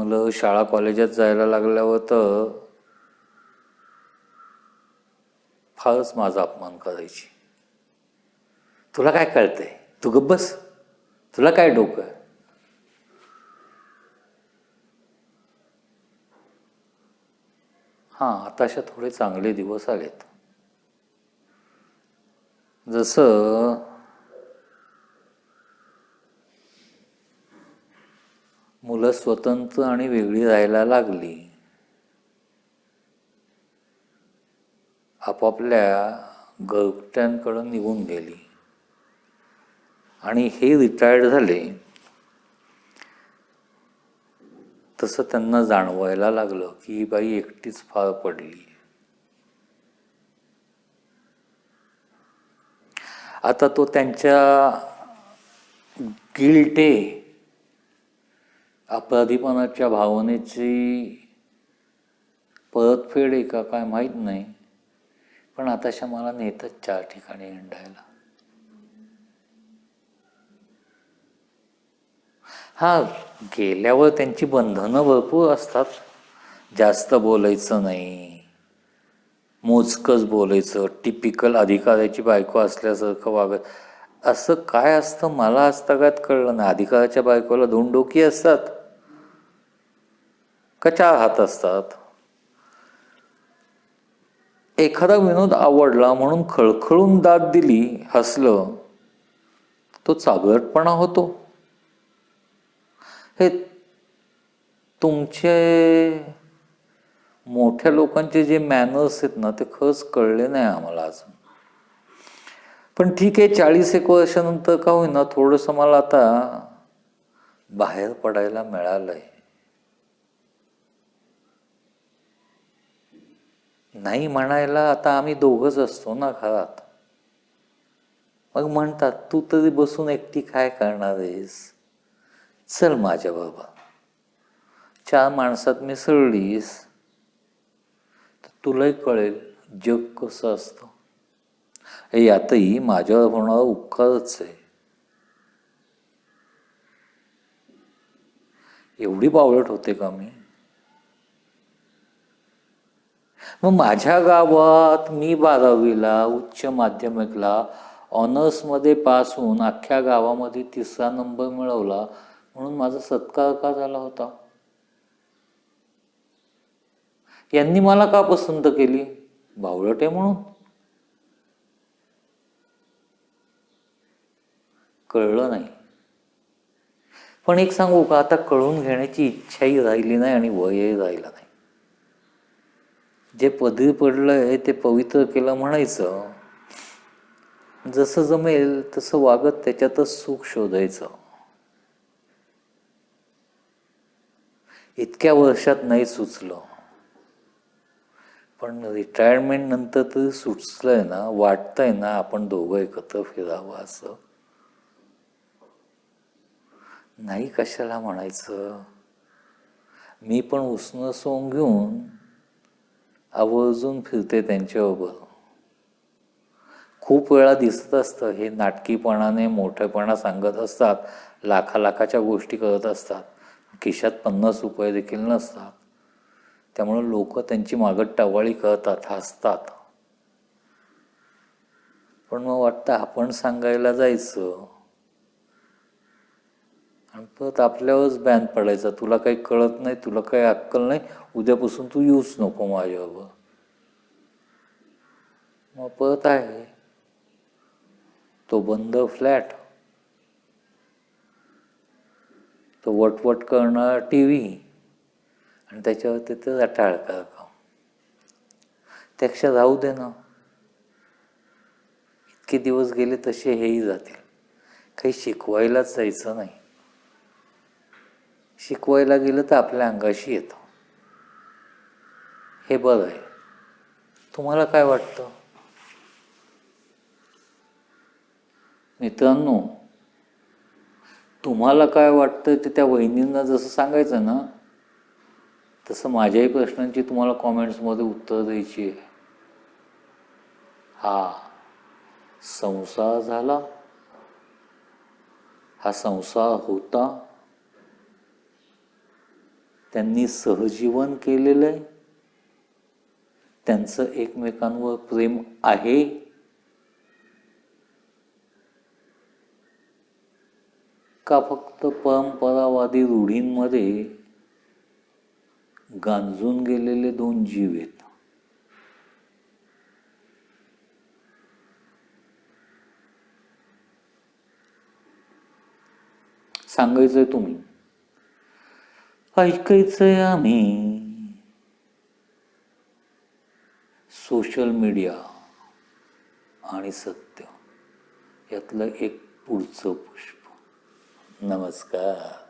मुलं शाळा कॉलेजात जायला लागल्यावर तर फारच माझा अपमान करायची. तुला काय कळतंय? तू गब्बस बस. तुला काय डोकं? आहे? आता अशा थोडे चांगले दिवस आलेत. जसं मुलं स्वतंत्र आणि वेगळी राहायला लागली. आपापल्या घरट्यांकडं निघून गेली. आणि हे रिटायर्ड झाले. तसं त्यांना जाणवायला लागलं की ही बाई एकटीच फार पडली. आता तो त्यांच्या गिल्टे अपराधीपणाच्या भावनेची परतफेड आहे का काय माहीत नाही. पण आताशा मला नेतच चार ठिकाणी हिंडायला. हा गेल्यावर त्यांची बंधनं भरपूर असतात. जास्त बोलायचं नाही. मोजकंच बोलायचं. टिपिकल अधिकाऱ्याची बायको असल्यासारखं वागत. असं काय असतं? मला आजतागात कळलं नाही. अधिकाराच्या बायकोला दोन डोकी असतात. का हात असतात? एखादा विनोद आवडला म्हणून खळखळून दाद दिली हसलं तो चागरटपणा होतो. हे तुमचे मोठ्या लोकांचे जे मॅनर्स आहेत ना ते खरंच कळले नाही आम्हाला अजून. पण ठीक आहे चाळीस एक वर्षानंतर का होईना थोडंसं मला आता बाहेर पडायला मिळालंय. नाही म्हणायला आता आम्ही दोघंच असतो ना घरात. मग म्हणतात तू तरी बसून एकटी काय करणार आहेस? चल माझ्या बाबा. चार माणसात मिसळलीस तर तुलाही कळेल जग कसं असतं. हे यातही माझ्यावर होणारा उपकारच आहे. एवढी बावळट होते का मी? मग माझ्या गावात मी बारावीला उच्च माध्यमिकला ऑनर्समध्ये पास होऊन अख्ख्या गावामध्ये तिसरा नंबर मिळवला. म्हणून माझा सत्कार का झाला होता? यांनी मला का पसंत केली? बावळट आहे म्हणून. कळलं नाही. पण एक सांगू का? आता कळून घेण्याची इच्छाही राहिली नाही आणि वयही राहिला नाही. जे पदवी पडलंय ते पवित्र केलं म्हणायचं. जसं जमेल तसं वागत त्याच्यातच सुख शोधायचं. इतक्या वर्षात नाही सुचलं. पण रिटायरमेंट नंतर तरी सुचलंय ना वाटतंय ना आपण दोघं एकत्र फिरावं असं. नाही कशाला म्हणायचं? मी पण उसणं सोंग घेऊन आवर्जून फिरते त्यांच्याबरोबर खूप वेळा दिसत असतं हे नाटकीपणाने मोठेपणा सांगत असतात लाखा लाखाच्या गोष्टी करत असतात. खिशात पन्नास रुपये देखील नसतात. त्यामुळे लोक त्यांची मागत टवाळी करतात हसतात. पण मग वाटतं आपण सांगायला जायचं. परत आपल्यावरच बॅन पडायचा. तुला काही कळत नाही तुला काही अक्कल नाही उद्यापासून तू येऊच नको माझ्यावर. मग परत आहे. तो बंद फ्लॅट. तो वटवट करणारा टी व्ही आणि त्याच्यावरती ते रटाळ का त्यापेक्षा राहू दे ना. इतके दिवस गेले तसे हेही जातील. काही शिकवायलाच जायचं नाही. शिकवायला गेलं तर आपल्या अंगाशी येतं. हे बरं आहे. तुम्हाला काय वाटतं? मित्रांनो तुम्हाला काय वाटतं ते त्या वहिनींना जसं सांगायचं ना तसं माझ्याही प्रश्नांची तुम्हाला कॉमेंट्समध्ये उत्तर द्यायची आहे. हा संसार झाला हा संसार होता त्यांनी सहजीवन केलेलं आहे. त्यांचं एकमेकांवर प्रेम आहे. का फक्त परंपरावादी रूढींमध्ये गांजून गेलेले दोन जीव आहेत? सांगायचंय तुम्ही. ऐकायचंय आम्ही. सोशल मीडिया आणि सत्य यातलं एक पुढचं पुष्प. नमस्कार.